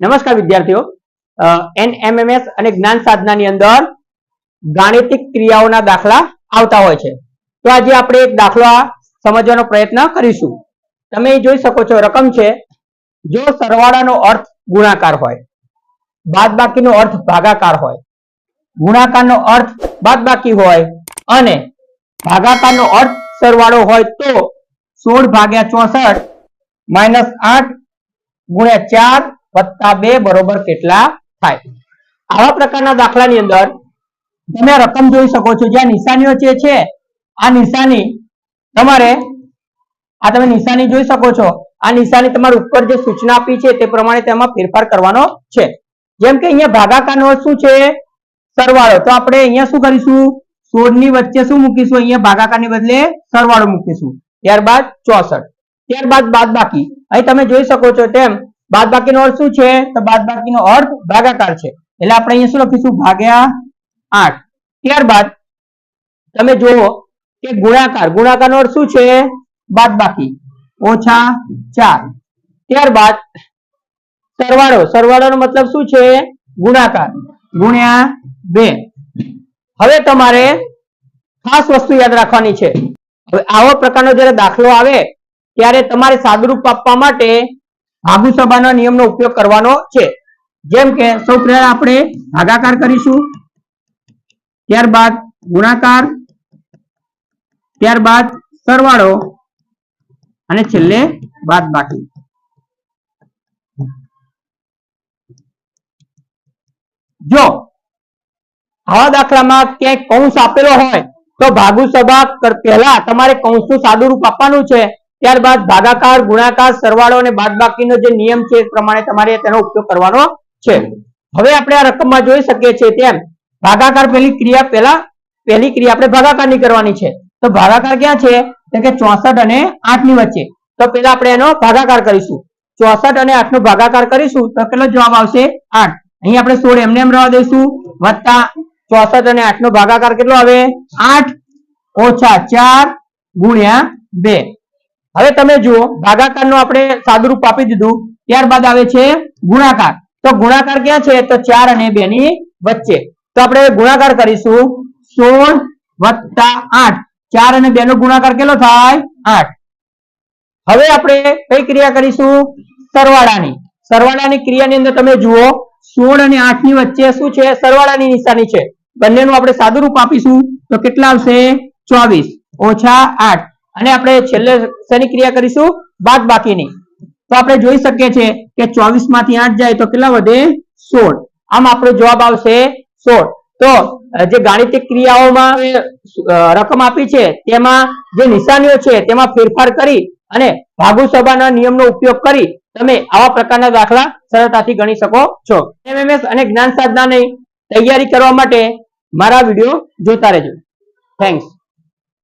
નમસ્કાર વિદ્યાર્થીઓ. એનએમએમએસ અને જ્ઞાન સાધનાની અંદર ગાણિતિક ક્રિયાઓના દાખલા આવતા હોય છે. તો આજે આપણે એક દાખલો સમજવાનો પ્રયત્ન કરીશું. તમે જોઈ શકો છો રકમ છે. જો સરવાળાનો અર્થ ગુણાકાર હોય, બાદબાકીનો અર્થ ભાગાકાર હોય, ગુણાકારનો અર્થ બાદબાકી હોય અને ભાગાકારનો અર્થ સરવાળો હોય તો સોળ ભાગ્યા ચોસઠ માઇનસ આઠ ગુણ્યા ચાર વત્તા બે બરોબર કેટલા થાય? આવા પ્રકારના દાખલાની અંદર તમે રકમ જોઈ શકો છો. જ્યાં નિશાનીઓ જે છે, આ નિશાની તમારે, આ તમે નિશાની જોઈ શકો છો. આ નિશાની તમારે ઉપર જે સૂચના આપી છે તે પ્રમાણે તેમાં ફેરફાર કરવાનો છે. જેમ કે અહીંયા ભાગાકારનો શું છે? સરવાળો. તો આપણે અહીંયા શું કરીશું? સોળની વચ્ચે શું મૂકીશું? અહીંયા ભાગાકારની બદલે સરવાળો મૂકીશું. ત્યારબાદ ચોસઠ. ત્યારબાદ બાદ બાકી અહીં તમે જોઈ શકો છો તેમ બાદ બાકીનો અર્થ શું છે? તો બાદ બાકીનો અર્થ ભાગાકાર છે. એટલે આપણે અહીંયા શું લખીશું? ભાગ્યા આઠ. ત્યારબાદ તમે જુઓ કે ગુણાકાર. ગુણાકાર નો અર્થ શું છે? બાદ બાકી ઓછા ચાર. ત્યારબાદ સરવાળો. સરવાળોનો મતલબ શું છે? ગુણાકાર. ગુણ્યા બે. હવે તમારે ખાસ વસ્તુ યાદ રાખવાની છે. હવે આવો પ્રકારનો જ્યારે દાખલો આવે, ત્યારે તમારે સાદુરૂપ આપવા માટે ભાગુ સભાના નિયમનો ઉપયોગ કરવાનો છે. જેમ કે સૌ આપણે ભાગાકાર કરીશું. ત્યારબાદ ગુણાકાર. ત્યારબાદ સરવાળો. અને છેલ્લે બાદ બાકી. જો આવા દાખલામાં ક્યાંય કૌંસ આપેલો હોય, તો ભાગુ સભા પહેલા તમારે કૌંસનું સાદું રૂપ આપવાનું છે. ત્યારબાદ ભાગાકાર, ગુણાકાર, સરવાળો અને બાદબાકીનો જે નિયમ છે એ પ્રમાણે તમારે તેનો ઉપયોગ કરવાનો છે. હવે આપણે આ રકમમાં જોઈ શકીએ છીએ તેમ, ભાગાકાર પહેલી ક્રિયા પહેલા, પહેલી ક્રિયા આપણે ભાગાકારની કરવાની છે. તો ભાગાકાર ક્યાં છે? તો કે ચોસઠ અને આઠની વચ્ચે. તો પહેલા આપણે એનો ભાગાકાર કરીશું. ચોસઠ અને આઠ નો ભાગાકાર કરીશું તો કેટલો જવાબ આવશે? આઠ. અહીં આપણે સોળ એમને એમ રહેવા દઈશું. વત્તા ચોસઠ અને આઠ નો ભાગાકાર કેટલો આવે? આઠ. ઓછા ચાર ગુણ્યા બે. હવે તમે જુઓ, ભાગાકારનો આપણે સાદુરૂપ આપી દીધું, ત્યારબાદ આવે છે ગુણાકાર. તો ગુણાકાર ક્યાં છે? તો ચાર અને બે ની વચ્ચે. તો આપણે ગુણાકાર કરીશું, સોળ વત્તા આઠ. ચાર અને બે નો ગુણાકાર કેટલો થાય? આઠ. હવે આપણે કઈ ક્રિયા કરીશું? સરવાળાની. સરવાળાની ક્રિયાની અંદર તમે જુઓ, સોળ અને આઠની વચ્ચે શું છે? સરવાળાની નિશાની છે. બંનેનું આપણે સાદુરૂપ આપીશું. તો કેટલા આવશે? ચોવીસ. ઓછા આઠ. અને આપણે છેલ્લે શેની ક્રિયા કરીશું? બાદ બાકીની. તો આપણે જોઈ શકીએ છીએ કે ચોવીસમાંથી આઠ જાય તો કેટલા વધે? સોળ. આમ આપણો જવાબ આવશે સોળ. તો જે ગાણિતિક ક્રિયાઓમાં રકમ આપી છે, તેમાં જે નિશાનીઓ છે, તેમાં ફેરફાર કરી અને ભાગુ સભાના નિયમનો ઉપયોગ કરી તમે આવા પ્રકારના દાખલા સરળતાથી ગણી શકો છો. એમએમએસ અને જ્ઞાન સાધનાની તૈયારી કરવા માટે મારા વીડિયો જોતા રહેજો. થેન્ક્સ